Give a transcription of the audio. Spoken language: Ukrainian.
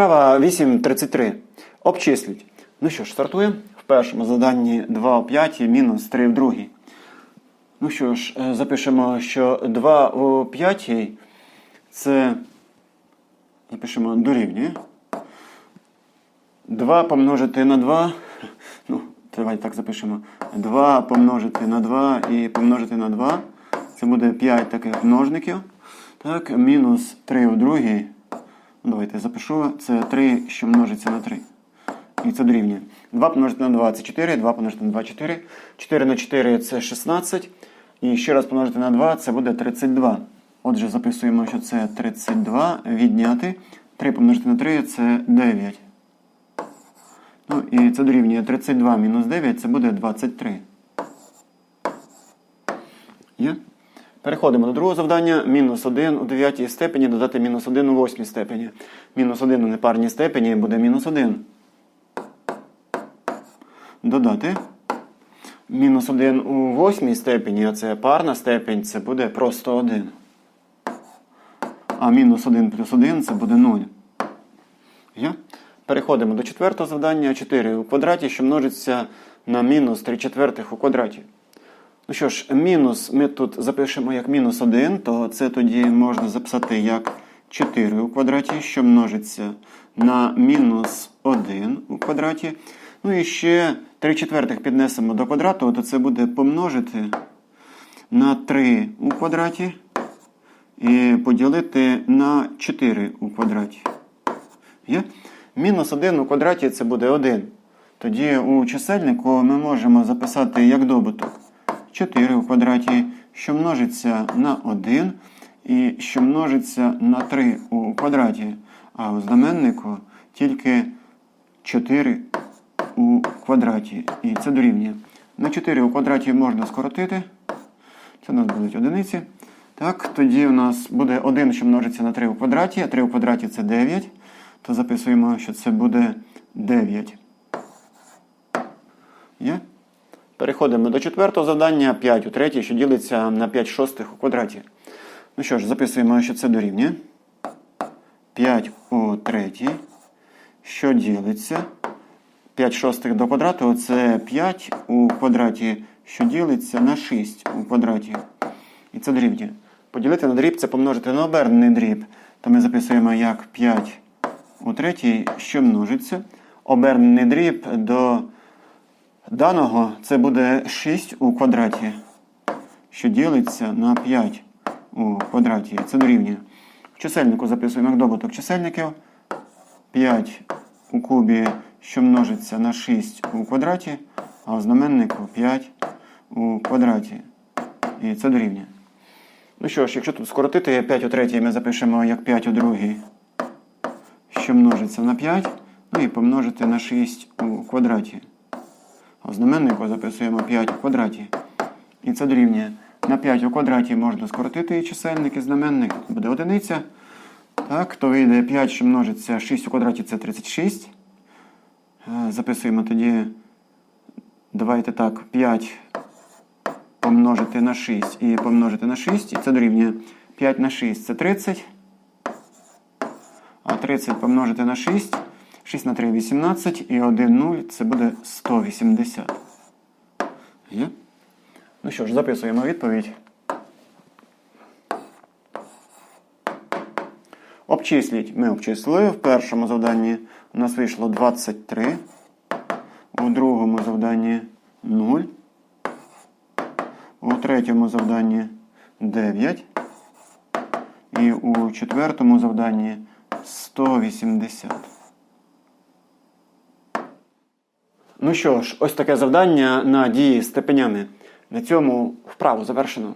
Вправа 8.33. Обчисліть. Ну що ж, стартуємо. В першому заданні 2 у п'ятій мінус 3 в другій. Ну що ж, е, запишемо, що 2 у п'ятій це запишемо дорівнює. 2 помножити на 2. Ну, давайте так запишемо. 2 помножити на 2 і помножити на 2. Це буде 5 таких множників. Так, мінус 3 у другій. Давайте запишу. Це 3, що множиться на 3. І це дорівнює. 2 помножити на 2 це 4, 2 помножити на 2 4. 4 на 4 це 16. І ще раз помножити на 2 це буде 32. Отже, записуємо, що це 32 відняти. 3 помножити на 3 це 9. Ну і це дорівнює 32 мінус 9, це буде 23. Є? Переходимо до другого завдання. Мінус 1 у 9 степені додати мінус 1 у 8 степені. Мінус 1 у непарній степені буде мінус 1. Додати. Мінус 1 у 8 степені, а це парна степень, це буде просто 1. А мінус 1 плюс 1 це буде 0. Є? Переходимо до четвертого завдання. 4 у квадраті, що множиться на мінус 3 четвертих у квадраті. Ну що ж, мінус ми тут запишемо як мінус 1, то це тоді можна записати як 4 у квадраті, що множиться на мінус 1 у квадраті. Ну і ще 3 четвертих піднесемо до квадрату, то це буде помножити на 3 у квадраті і поділити на 4 у квадраті. Є? Мінус 1 у квадраті це буде 1. Тоді у чисельнику ми можемо записати як добуток 4 у квадраті, що множиться на 1 і що множиться на 3 у квадраті. А у знаменнику тільки 4 у квадраті. І це дорівнює. На 4 у квадраті можна скоротити. Це у нас будуть одиниці. Так, тоді у нас буде 1, що множиться на 3 у квадраті, а 3 у квадраті це 9. То записуємо, що це буде 9. Є? Переходимо до четвертого завдання 5 у третій, що ділиться на 5 шостих у квадраті. Ну що ж, записуємо, що це дорівнює. 5 у третій, що ділиться. 5 шостих до квадрату це 5 у квадраті, що ділиться на 6 у квадраті. І це дорівнює. Поділити на дріб це помножити на обернений дріб. То ми записуємо як 5 у третій, що множиться. Обернений дріб до даного це буде 6 у квадраті, що ділиться на 5 у квадраті. Це дорівнює. В чисельнику записуємо як добуток чисельників. 5 у кубі, що множиться на 6 у квадраті, а у знаменнику 5 у квадраті. І це дорівнює. Ну що ж, якщо тут скоротити 5 у третій, ми запишемо як 5 у другій, що множиться на 5, ну і помножити на 6 у квадраті. В знаменнику записуємо 5 у квадраті. І це дорівнює. На 5 у квадраті можна скоротити і чисельник, і знаменник. Буде одиниця. Так, то вийде 5, що множиться 6 у квадраті це 36. Е, Записуємо тоді, давайте так, 5 помножити на 6 і помножити на 6. І це дорівнює 5 на 6 це 30. А 30 помножити на 6. 6 на 3 18 і 1 0 це буде 180. Є? Ну що ж, записуємо відповідь. Обчисліть. Ми обчислили. В першому завданні у нас вийшло 23. У другому завданні 0. У третьому завданні 9. І у четвертому завданні 180. Ну що ж, ось таке завдання на дії з степенями. На цьому вправу завершено.